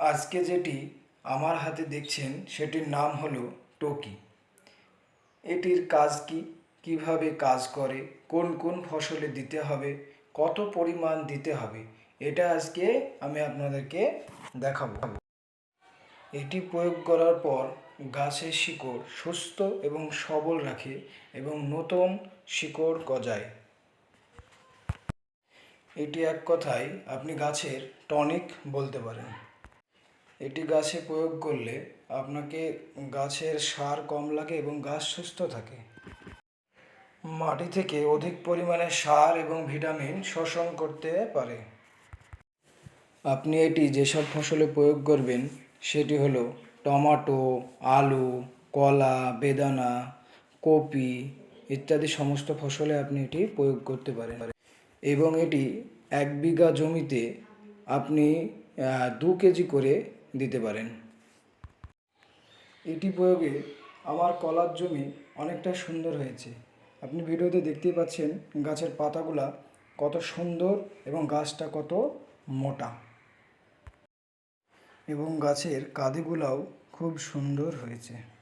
আজকে যেটি আমার হাতে দেখছেন, সেটির নাম হলো টকি। এটির কাজ কি? কীভাবে কাজ করে? কোন কোন ফসলে দিতে হবে? কত পরিমাণ দিতে হবে? এটা আজকে আমি আপনাদেরকে দেখাবো। এটি প্রয়োগ করার পর গাছের শিকড় সুস্থ এবং সবল রাখে এবং নতুন শিকড় গজায়। এটি এক কথায় আপনি গাছের টনিক বলতে পারেন। এটি গাছে প্রয়োগ করলে আপনাকে গাছের সার কম লাগে এবং গাছ সুস্থ থাকে। মাটি থেকে অধিক পরিমাণে সার এবং ভিটামিন শোষণ করতে পারে। আপনি এটি যেসব ফসলে প্রয়োগ করবেন, সেটি হলো টমেটো, আলু, কলা, বেদানা, কপি ইত্যাদি সমস্ত ফসলে আপনি এটি প্রয়োগ করতে পারেন। এবং এটি এক বিঘা জমিতে আপনি দু কেজি করে দিতে পারেন। এটি প্রয়োগে আমার কলার জমি অনেকটা সুন্দর হয়েছে। আপনি ভিডিওতে দেখতেই পাচ্ছেন গাছের পাতাগুলা কত সুন্দর এবং গাছটা কত মোটা। এবং গাছের কাঁদিগুলাও খুব সুন্দর হয়েছে।